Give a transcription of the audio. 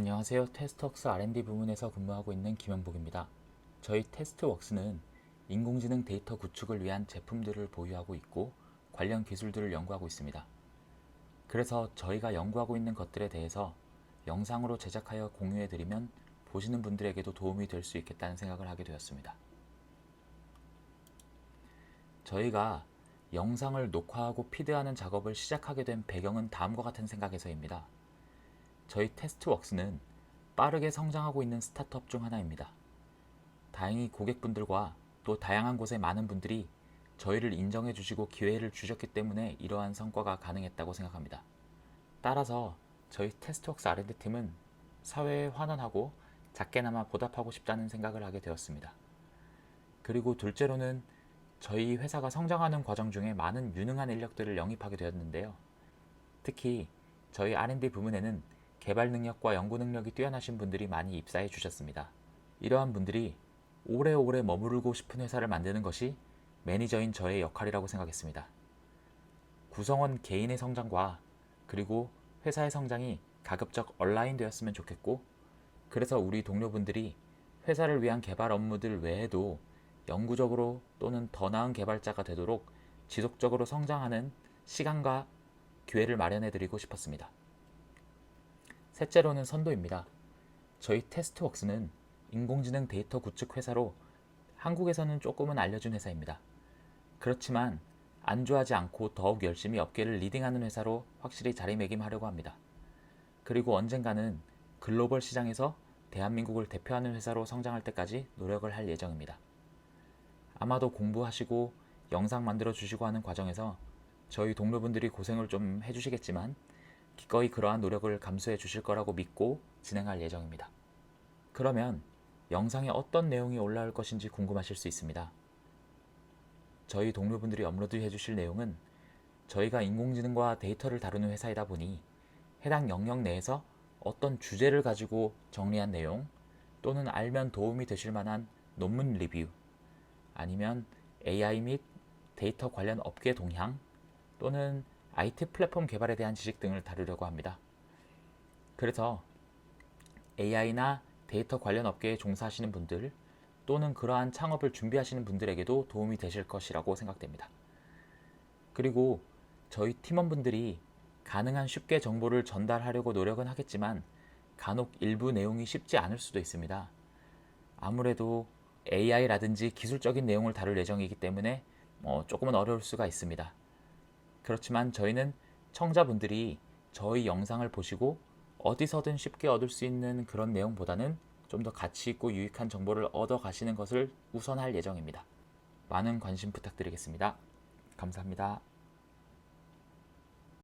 안녕하세요. 테스트웍스 R&D 부문에서 근무하고 있는 김현복입니다. 저희 테스트웍스는 인공지능 데이터 구축을 위한 제품들을 보유하고 있고 관련 기술들을 연구하고 있습니다. 그래서 저희가 연구하고 있는 것들에 대해서 영상으로 제작하여 공유해드리면 보시는 분들에게도 도움이 될 수 있겠다는 생각을 하게 되었습니다. 저희가 영상을 녹화하고 피드하는 작업을 시작하게 된 배경은 다음과 같은 생각에서입니다. 저희 테스트웍스는 빠르게 성장하고 있는 스타트업 중 하나입니다. 다행히 고객분들과 또 다양한 곳의 많은 분들이 저희를 인정해 주시고 기회를 주셨기 때문에 이러한 성과가 가능했다고 생각합니다. 따라서 저희 테스트웍스 R&D 팀은 사회에 환원하고 작게나마 보답하고 싶다는 생각을 하게 되었습니다. 그리고 둘째로는 저희 회사가 성장하는 과정 중에 많은 유능한 인력들을 영입하게 되었는데요. 특히 저희 R&D 부문에는 개발 능력과 연구 능력이 뛰어나신 분들이 많이 입사해 주셨습니다. 이러한 분들이 오래오래 머무르고 싶은 회사를 만드는 것이 매니저인 저의 역할이라고 생각했습니다. 구성원 개인의 성장과 그리고 회사의 성장이 가급적 얼라인 되었으면 좋겠고 그래서 우리 동료분들이 회사를 위한 개발 업무들 외에도 영구적으로 또는 더 나은 개발자가 되도록 지속적으로 성장하는 시간과 기회를 마련해 드리고 싶었습니다. 셋째로는 선도입니다. 저희 테스트웍스는 인공지능 데이터 구축 회사로 한국에서는 조금은 알려진 회사입니다. 그렇지만 안주하지 않고 더욱 열심히 업계를 리딩하는 회사로 확실히 자리매김하려고 합니다. 그리고 언젠가는 글로벌 시장에서 대한민국을 대표하는 회사로 성장할 때까지 노력을 할 예정입니다. 아마도 공부하시고 영상 만들어 주시고 하는 과정에서 저희 동료분들이 고생을 좀 해주시겠지만 기꺼이 그러한 노력을 감수해 주실 거라고 믿고 진행할 예정입니다. 그러면 영상에 어떤 내용이 올라올 것인지 궁금하실 수 있습니다. 저희 동료분들이 업로드해 주실 내용은 저희가 인공지능과 데이터를 다루는 회사이다 보니 해당 영역 내에서 어떤 주제를 가지고 정리한 내용 또는 알면 도움이 되실 만한 논문 리뷰 아니면 AI 및 데이터 관련 업계 동향 또는 IT 플랫폼 개발에 대한 지식 등을 다루려고 합니다. 그래서 AI나 데이터 관련 업계에 종사하시는 분들 또는 그러한 창업을 준비하시는 분들에게도 도움이 되실 것이라고 생각됩니다. 그리고 저희 팀원분들이 가능한 쉽게 정보를 전달하려고 노력은 하겠지만 간혹 일부 내용이 쉽지 않을 수도 있습니다. 아무래도 AI라든지 기술적인 내용을 다룰 예정이기 때문에 뭐 조금은 어려울 수가 있습니다. 그렇지만 저희는 청자분들이 저희 영상을 보시고 어디서든 쉽게 얻을 수 있는 그런 내용보다는 좀 더 가치 있고 유익한 정보를 얻어 가시는 것을 우선할 예정입니다. 많은 관심 부탁드리겠습니다. 감사합니다.